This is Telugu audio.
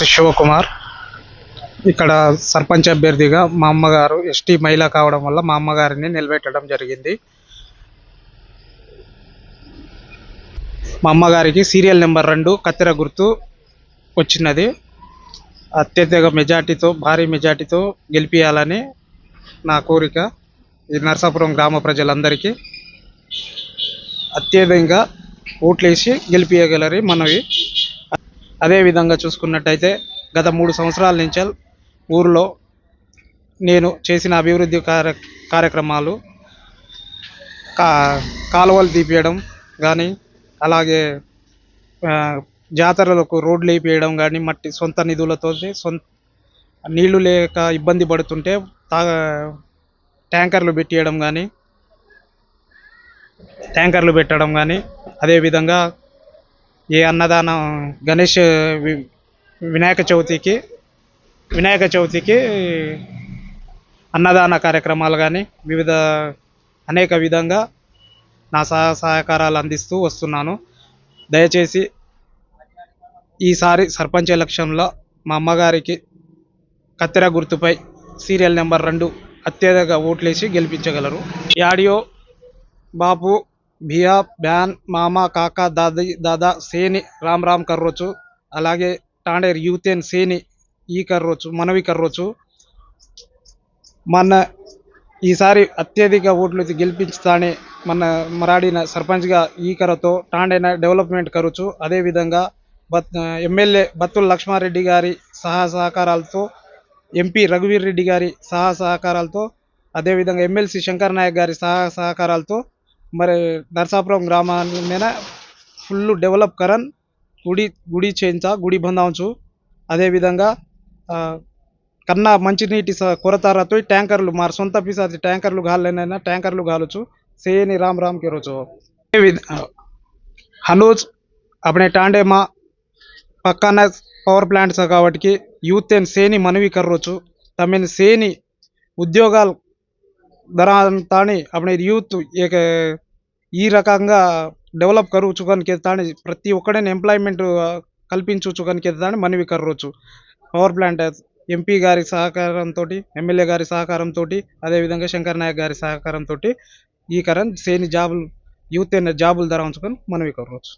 శివకుమార్. ఇక్కడ సర్పంచ్ అభ్యర్థిగా మా అమ్మగారు ఎస్టీ మహిళ కావడం వల్ల మా అమ్మగారిని నిలబెట్టడం జరిగింది. మా అమ్మగారికి సీరియల్ నెంబర్ రెండు కత్తెర గుర్తు వచ్చినది. అత్యధిక మెజార్టీతో భారీ మెజార్టీతో గెలిపించాలని నా కోరిక ఈ నరసాపురం గ్రామ ప్రజలందరికీ. అత్యధికంగా ఓట్లేసి గెలిపించగలరి మనవి. అదేవిధంగా చూసుకున్నట్టయితే గత మూడు సంవత్సరాల నుంచి ఊరిలో నేను చేసిన అభివృద్ధి కార్య కార్యక్రమాలు కా కాలువలు తీపియడం కానీ అలాగే జాతరలకు రోడ్లు వేపియడం కానీ మట్టి సొంత నిధులతో సొంత నీళ్ళు లేక ఇబ్బంది పడుతుంటే తాగ ట్యాంకర్లు పెట్టియడం కానీ ట్యాంకర్లు పెట్టడం కానీ అదేవిధంగా ఏ అన్నదానం గణేష్ వి- వినాయక చవితికి వినాయక చవితికి అన్నదాన కార్యక్రమాలు కానీ వివిధ అనేక విధంగా నా సహ సహకారాలు అందిస్తూ వస్తున్నాను. దయచేసి ఈసారి సర్పంచ్ ఎలక్షన్లో మా అమ్మగారికి కత్తెర గుర్తుపై సీరియల్ నెంబర్ రెండు అత్యధిక ఓట్లేసి గెలిపించగలరు. ఈ ఆడియో బాపు భియా బ్యాన్ మామ కాక దాది దాదా సేని రామ్ రామ్ కర్రోచు అలాగే టాండేర్ యూతేన్ సేని ఈ కర్రోచు మనవి కర్రోచు మన ఈసారి అత్యధిక ఓట్లు గెలిపించుతానే మన మరాడిన సర్పంచ్గా ఈ కరతో టాండేన డెవలప్మెంట్ కరొచ్చు అదేవిధంగా బత్ ఎమ్మెల్యే బత్తుల లక్ష్మారెడ్డి గారి సహా సహకారాలతో ఎంపీ రఘువీర్ రెడ్డి గారి సహా సహకారాలతో అదేవిధంగా ఎమ్మెల్సీ శంకర్ నాయక్ గారి సహా సహకారాలతో మరి నరసాపురం మీద ఫుల్ డెవలప్ కరన్ గుడి గుడి చేయించా గుడి బంధాంచు అదేవిధంగా కన్నా మంచినీటి కొరత రతో ట్యాంకర్లు మా సొంత పీసా ట్యాంకర్లు గాలైనా ట్యాంకర్లు గాలొచ్చు. సేని రామ్ రామ్ కిరోచు రోజు హనూజ్ అప్పుడే టాండేమా పక్కన పవర్ ప్లాంట్స్ కాబట్టి యూత్ సేని మనవి కర్రోచు తమని సేని ఉద్యోగాలు ధరాంతాని అప్పుడు యూత్ ఏక ఈ రకంగా డెవలప్ కరువుచు కనుక ప్రతి ఒక్కడైనా ఎంప్లాయ్మెంట్ కల్పించుకోనికి కనుక మనవి కర్రోచు పవర్ ప్లాంట్ ఎంపీ గారి సహకారంతో ఎమ్మెల్యే గారి సహకారంతో అదేవిధంగా శంకర్ నాయక్ గారి సహకారంతో ఈ కరెంట్ సేని జాబులు యూత్ అయిన జాబులు ధర ఉంచుకొని మనవి కర్రోచు